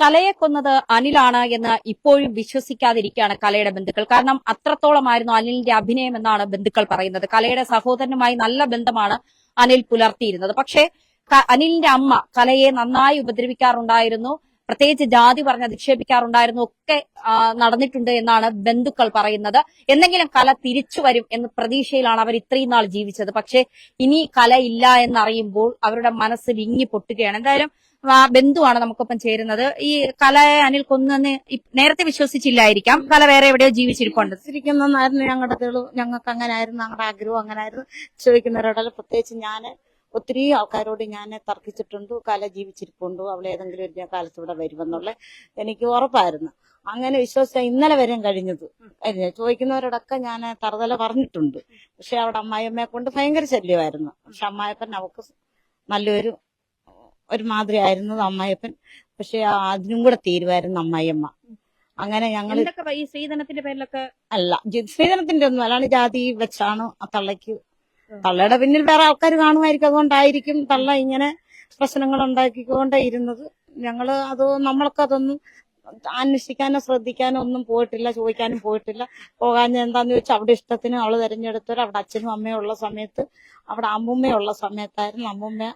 കലയെ കൊന്നത് അനിലാണ് എന്ന് ഇപ്പോഴും വിശ്വസിക്കാതിരിക്കുകയാണ് കലയുടെ ബന്ധുക്കൾ. കാരണം അത്രത്തോളമായിരുന്നു അനിലിന്റെ അഭിനയം എന്നാണ് ബന്ധുക്കൾ പറയുന്നത്. കലയുടെ സഹോദരനുമായി നല്ല ബന്ധമാണ് അനിൽ പുലർത്തിയിരുന്നത്. പക്ഷേ അനിലിന്റെ അമ്മ കലയെ നന്നായി ഉപദ്രവിക്കാറുണ്ടായിരുന്നു. പ്രത്യേകിച്ച് ജാതി പറഞ്ഞ് അധിക്ഷേപിക്കാറുണ്ടായിരുന്നു. ഒക്കെ നടന്നിട്ടുണ്ട് എന്നാണ് ബന്ധുക്കൾ പറയുന്നത്. എന്തെങ്കിലും കല തിരിച്ചു വരും എന്ന പ്രതീക്ഷയിലാണ് അവർ ഇത്രയും നാൾ ജീവിച്ചത്. പക്ഷേ ഇനി കല ഇല്ല എന്നറിയുമ്പോൾ അവരുടെ മനസ്സ് വിങ്ങി പൊട്ടുകയാണ്. എന്തായാലും ബന്ധുവാണ് നമുക്കൊപ്പം ചേരുന്നത്. ഈ കലയെ അനിൽ കൊന്നെന്ന് നേരത്തെ വിശ്വസിച്ചില്ലായിരിക്കാം. കല വേറെ എവിടെയോ ജീവിച്ചിരിപ്പുണ്ട്. ഇരിക്കുന്നതായിരുന്നു ഞങ്ങളുടെ ഞങ്ങൾക്ക് അങ്ങനെ ആയിരുന്നു ഞങ്ങളുടെ ആഗ്രഹം അങ്ങനെ ആയിരുന്നു ചോദിക്കുന്നവരോടല്ല. പ്രത്യേകിച്ച് ഞാൻ ഒത്തിരി ആൾക്കാരോട് ഞാൻ തർക്കിച്ചിട്ടുണ്ട്. കല ജീവിച്ചിരിപ്പുണ്ടോ. അവൾ ഏതെങ്കിലും ഒരു കാലത്ത് ഇവിടെ വരുമെന്നുള്ള എനിക്ക് ഉറപ്പായിരുന്നു. അങ്ങനെ വിശ്വസിച്ച ഇന്നലെ വരെയും കഴിഞ്ഞത്. കഴിഞ്ഞു. ചോദിക്കുന്നവരോടൊക്കെ ഞാൻ തറുതല പറഞ്ഞിട്ടുണ്ട്. പക്ഷെ അവിടെ അമ്മായിയമ്മയെ കൊണ്ട് ഭയങ്കര ശല്യമായിരുന്നു. പക്ഷെ അമ്മായപ്പൻ അവക്ക് നല്ലൊരു ഒരു മാതിരി ആയിരുന്നു അമ്മായിയപ്പൻ. പക്ഷെ അതിനും കൂടെ തീരുമായിരുന്നു അമ്മായിയമ്മ. അങ്ങനെ ഞങ്ങൾ ഈ സ്ത്രീധനത്തിന്റെ പേരിലൊക്കെ? അല്ല സ്ത്രീധനത്തിന്റെ ഒന്നും അല്ലാണ്ട് ജാതി വെച്ചാണ് ആ തള്ളയ്ക്ക്. തള്ളയുടെ പിന്നിൽ വേറെ ആൾക്കാർ കാണുമായിരിക്കും അതുകൊണ്ടായിരിക്കും തള്ള ഇങ്ങനെ പ്രശ്നങ്ങൾ ഉണ്ടാക്കിക്കൊണ്ടേ ഇരുന്നത്. ഞങ്ങൾ അത് നമ്മളൊക്കെ അതൊന്നും അന്വേഷിക്കാനോ ശ്രദ്ധിക്കാനോ ഒന്നും പോയിട്ടില്ല ചോദിക്കാനും പോയിട്ടില്ല. പോകാൻ എന്താന്ന് വെച്ചാൽ അവിടെ ഇഷ്ടത്തിന് അവൾ തെരഞ്ഞെടുത്തവർ അവിടെ അച്ഛനും അമ്മയും ഉള്ള സമയത്ത് അവിടെ അമ്മൂമ്മയുള്ള സമയത്തായിരുന്നു അമ്മൂമ്മ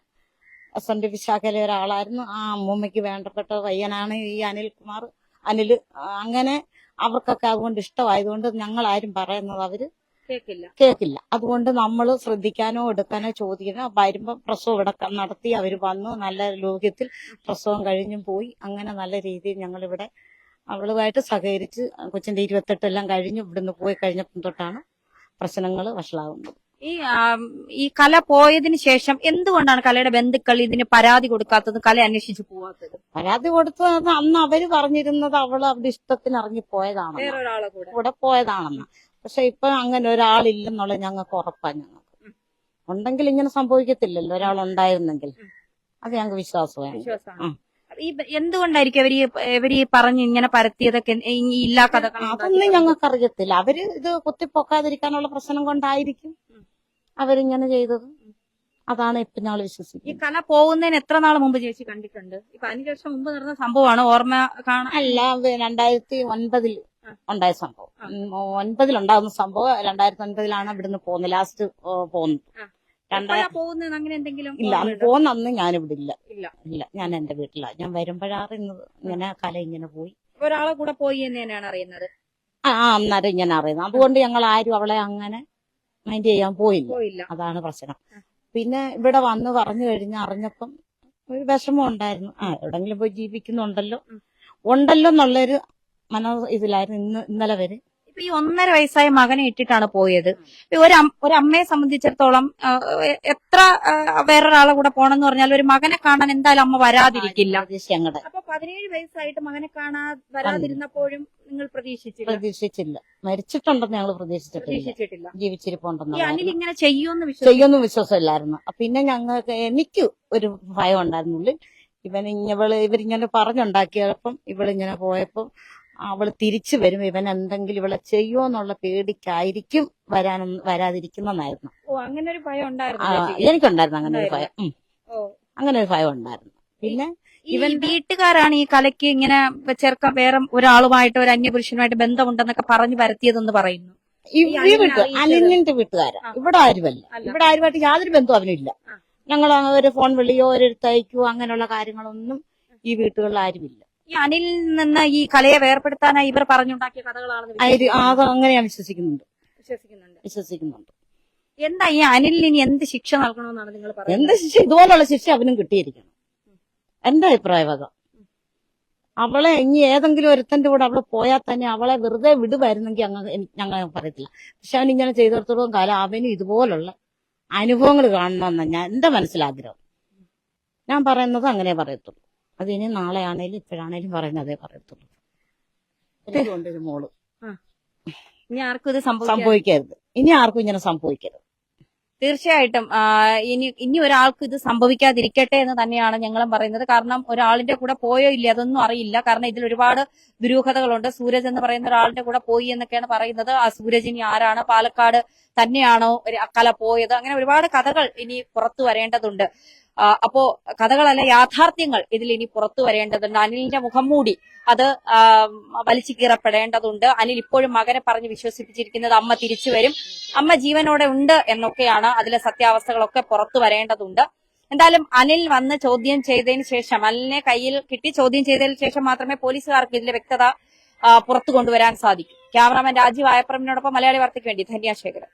എസ് എൻ ഡി വിശാഖയിലെ ഒരാളായിരുന്നു. ആ അമ്മൂമ്മയ്ക്ക് വേണ്ടപ്പെട്ട പയ്യനാണ് ഈ അനിൽകുമാർ. അനിൽ അങ്ങനെ അവർക്കൊക്കെ അതുകൊണ്ട് ഇഷ്ടമായതുകൊണ്ട് ഞങ്ങൾ ആരും പറയുന്നത് അവർ കേക്കില്ല. കേക്കില്ല. അതുകൊണ്ട് നമ്മൾ ശ്രദ്ധിക്കാനോ എടുക്കാനോ ചോദിക്കാനോ വരുമ്പോ പ്രസവം ഇവിടെ നടത്തി അവർ വന്നു. നല്ല ലോക്യത്തിൽ പ്രസവം കഴിഞ്ഞും പോയി. അങ്ങനെ നല്ല രീതിയിൽ ഞങ്ങൾ ഇവിടെ അവളുമായിട്ട് സഹകരിച്ച് കൊച്ചിന്റെ ഇരുപത്തെട്ടെല്ലാം കഴിഞ്ഞു. ഇവിടുന്ന് പോയി കഴിഞ്ഞപ്പം തൊട്ടാണ് പ്രശ്നങ്ങൾ വഷളാകുന്നത് ഈ ഈ കല പോയതിന് ശേഷം എന്തുകൊണ്ടാണ് കലയുടെ ബന്ധുക്കൾ ഇതിന് പരാതി കൊടുക്കാത്തത് കല അന്വേഷിച്ചു പോവാത്തത്? പരാതി കൊടുത്തത് അന്ന് അവർ പറഞ്ഞിരുന്നത് അവൾ അവിടെ ഇഷ്ടത്തിന് ഇറങ്ങി പോയതാണ് വേറൊരാളെ കൂടെ. കൂടെ പോയതാണെന്ന്. പക്ഷെ ഇപ്പൊ അങ്ങനെ ഒരാളില്ലെന്നുള്ള ഞങ്ങൾക്ക് ഉറപ്പാ ഞങ്ങൾക്ക്. ഉണ്ടെങ്കിൽ ഇങ്ങനെ സംഭവിക്കത്തില്ലല്ലോ ഒരാൾ ഉണ്ടായിരുന്നെങ്കിൽ അത് ഞങ്ങൾക്ക് വിശ്വാസമാണ്. ഈ എന്തുകൊണ്ടായിരിക്കും അവർ ഈ- ഇവർ ഈ പറഞ്ഞ് ഇങ്ങനെ പരത്തിയതൊക്കെ ഇല്ലാ അതൊന്നും ഞങ്ങൾക്ക് അറിയത്തില്ല അവർ ഇത് കുത്തിപ്പൊക്കാതിരിക്കാനുള്ള പ്രശ്നം കൊണ്ടായിരിക്കും. അവരിങ്ങനെ ചെയ്തത്. അതാണ് ഇപ്പൊ ഞങ്ങൾ ഈ കല പോകുന്നതിന് എത്ര നാൾ മുമ്പ് ചേച്ചി കണ്ടിട്ടുണ്ട്? ഇപ്പൊ അഞ്ചു വർഷം മുമ്പ് നടന്ന സംഭവമാണ്? ഓർമ്മ കാണാൻ? അല്ല രണ്ടായിരത്തി ഒൻപതിൽ ഉണ്ടായ സംഭവം. ഒൻപതിൽ ഉണ്ടാകുന്ന സംഭവം രണ്ടായിരത്തി ഒൻപതിലാണ് ഇവിടുന്ന് പോകുന്നത്. ലാസ്റ്റ് പോകുന്നത്. പോകുന്നത്? അങ്ങനെ എന്തെങ്കിലും ഇല്ല? പോകുന്ന അന്ന് ഞാനിവിടെ ഇല്ല. ഇല്ല ഞാൻ എന്റെ വീട്ടിലാണ് ഞാൻ വരുമ്പോഴറിയുന്നത് ഇങ്ങനെ കല ഇങ്ങനെ പോയി. ഒരാളെ കൂടെ പോയി എന്ന് തന്നെയാണ് അറിയുന്നത്. ആ, അന്നേരം ഇങ്ങനെ അറിയുന്നത്. അതുകൊണ്ട് ഞങ്ങൾ ആരും അവളെ അങ്ങനെ മൈൻഡ് ചെയ്യാൻ പോയില്ല. അതാണ് പ്രശ്നം. പിന്നെ ഇവിടെ വന്ന് പറഞ്ഞു കഴിഞ്ഞ് അറിഞ്ഞപ്പം ഒരു വിഷമം ഉണ്ടായിരുന്നു. ആ എവിടെങ്കിലും പോയി ജീവിക്കുന്നുണ്ടല്ലോ. ഉണ്ടല്ലോ എന്നുള്ളൊരു മനോ ഇതിലായിരുന്നു ഇന്ന് ഇന്നലെ വരെ. ഈ ഒന്നര വയസ്സായ മകനെ ഇട്ടിട്ടാണ് പോയത്. ഇപ്പൊ ഒരു അം- അമ്മയെ സംബന്ധിച്ചിടത്തോളം എത്ര വേറൊരാളെ കൂടെ പോണെന്ന് പറഞ്ഞാൽ ഒരു മകനെ കാണാൻ എന്തായാലും അമ്മ വരാതിരിക്കില്ല. ഞങ്ങളുടെ അപ്പൊ പതിനേഴ് വയസ്സായിട്ട് മകനെ കാണാൻ വരാതിരുന്നപ്പോഴും നിങ്ങൾ പ്രതീക്ഷിച്ചില്ല? പ്രതീക്ഷിച്ചില്ല. മരിച്ചിട്ടുണ്ടെന്ന് ഞങ്ങൾ പ്രതീക്ഷിച്ചിട്ടില്ല. ജീവിച്ചിരിപ്പുണ്ടെന്ന് അനിൽ ഇങ്ങനെ ചെയ്യുമെന്ന് ചെയ്യുമെന്ന് വിശ്വാസമില്ലായിരുന്നു. പിന്നെ ഞങ്ങൾക്ക് എനിക്ക് ഒരു ഭയം ഉണ്ടായിരുന്നുള്ളിൽ ഇവൻ ഇവൾ ഇവരിങ്ങനെ പറഞ്ഞുണ്ടാക്കിയപ്പം ഇവളിങ്ങനെ പോയപ്പം അവൾ തിരിച്ചു വരും. ഇവൻ എന്തെങ്കിലും ഇവളെ ചെയ്യുമോ എന്നുള്ള പേടിക്കായിരിക്കും വരാൻ വരാതിരിക്കുന്നതായിരുന്നു ഓ അങ്ങനെ ഒരു ഭയം ഉണ്ടായിരുന്നു എനിക്കുണ്ടായിരുന്നു അങ്ങനെ ഒരു ഭയം. അങ്ങനെ ഒരു ഭയം ഉണ്ടായിരുന്നു. പിന്നെ ഇവൻ വീട്ടുകാരാണ് ഈ കലയ്ക്ക് ഇങ്ങനെ ചെറുക്കം വേറെ ഒരാളുമായിട്ട് ഒരു അന്യപുരുഷനുമായിട്ട് ബന്ധമുണ്ടെന്നൊക്കെ പറഞ്ഞു പരത്തിയതെന്ന് പറയുന്നു. ഈ വീട്ട്? അനിലിന്റെ വീട്ടുകാരാ. ഇവിടെ ആരുമല്ല. ഇവിടെ ആരുമായിട്ട് യാതൊരു ബന്ധവും അവനില്ല. ഞങ്ങൾ ഒരു ഫോൺ വിളിയോ ഒരു തയ്ക്കോ അങ്ങനെയുള്ള കാര്യങ്ങളൊന്നും ഈ വീട്ടുകളിൽ ആരുമില്ല. ഈ അനിലിൽ നിന്ന് ഈ കലയെ വേർപെടുത്താനായി ഇവർ പറഞ്ഞുണ്ടാക്കിയ കഥകളാണെന്ന്. അത് അങ്ങനെ ഞാൻ വിശ്വസിക്കുന്നുണ്ട്. വിശ്വസിക്കുന്നുണ്ട്. വിശ്വസിക്കുന്നുണ്ട്. എന്താ ഈ അനിലിന് ഇനി എന്ത് ശിക്ഷ നൽകണമെന്നാണ് നിങ്ങൾ പറയുന്നത്? എന്ത് ശിക്ഷ? ഇതുപോലുള്ള ശിക്ഷ അവനും കിട്ടിയിരിക്കണം. എന്റെ അഭിപ്രായം അതാ അവളെ ഇനി ഏതെങ്കിലും ഒരുത്തന്റെ കൂടെ അവളെ പോയാൽ തന്നെ അവളെ വെറുതെ വിടുമായിരുന്നെങ്കിൽ അങ്ങ് എനി- ഞങ്ങൾ പറയത്തില്ല. പക്ഷെ അവൻ ഇങ്ങനെ ചെയ്തിടത്തോളം കാലം അവനും ഇതുപോലുള്ള അനുഭവങ്ങൾ കാണണമെന്ന ഞാൻ എന്റെ മനസ്സിലാഗ്രഹം. ഞാൻ പറയുന്നത് അങ്ങനെ പറയത്തുള്ളൂ. അത് ഇനി നാളെ ആണേലും ഇപ്പോഴാണേലും പറയുന്നതേ പറയത്തുള്ളൂ. എനിക്കുണ്ടൊരു മോൾ. ഇനി ആർക്കും ഇത് സംഭവിക്കരുത്. ഇനി ആർക്കും ഇങ്ങനെ സംഭവിക്കരുത്. തീർച്ചയായിട്ടും ആ, ഇനി ഇനി ഒരാൾക്കും ഇത് സംഭവിക്കാതിരിക്കട്ടെ എന്ന് തന്നെയാണ് ഞങ്ങളും പറയുന്നത്. കാരണം ഒരാളിന്റെ കൂടെ പോയോ ഇല്ല അതൊന്നും അറിയില്ല. കാരണം ഇതിൽ ഒരുപാട് ദുരൂഹതകളുണ്ട്. സൂരജ് എന്ന് പറയുന്ന ഒരാളിന്റെ കൂടെ പോയി എന്നൊക്കെയാണ് പറയുന്നത്. ആ സൂരജ് ഇനി ആരാണ്? പാലക്കാട് തന്നെയാണോ ഒരു കല പോയത്? അങ്ങനെ ഒരുപാട് കഥകൾ ഇനി പുറത്തു വരേണ്ടതുണ്ട്. അപ്പോ കഥകളല്ല യാഥാർത്ഥ്യങ്ങൾ ഇതിൽ ഇനി പുറത്തു വരേണ്ടതുണ്ട്. അനിലിന്റെ മുഖം മൂടി അത് വലിച്ചു കീറപ്പെടേണ്ടതുണ്ട്. അനിൽ ഇപ്പോഴും മകനെ പറഞ്ഞ് വിശ്വസിപ്പിച്ചിരിക്കുന്നത് അമ്മ തിരിച്ചു വരും. അമ്മ ജീവനോടെ ഉണ്ട് എന്നൊക്കെയാണ് അതിലെ സത്യാവസ്ഥകളൊക്കെ പുറത്തു വരേണ്ടതുണ്ട്. എന്തായാലും അനിൽ വന്ന് ചോദ്യം ചെയ്തതിന് ശേഷം അനിലിനെ കയ്യിൽ കിട്ടി ചോദ്യം ചെയ്തതിന് ശേഷം മാത്രമേ പോലീസുകാർക്ക് ഇതിലെ വ്യക്തത പുറത്തു കൊണ്ടുവരാൻ സാധിക്കൂ. ക്യാമറാമാൻ രാജീവ് ആയപ്പറമ്പിനോടൊപ്പം മലയാളി വാർത്തയ്ക്ക് വേണ്ടി ധന്യ ശേഖരൻ.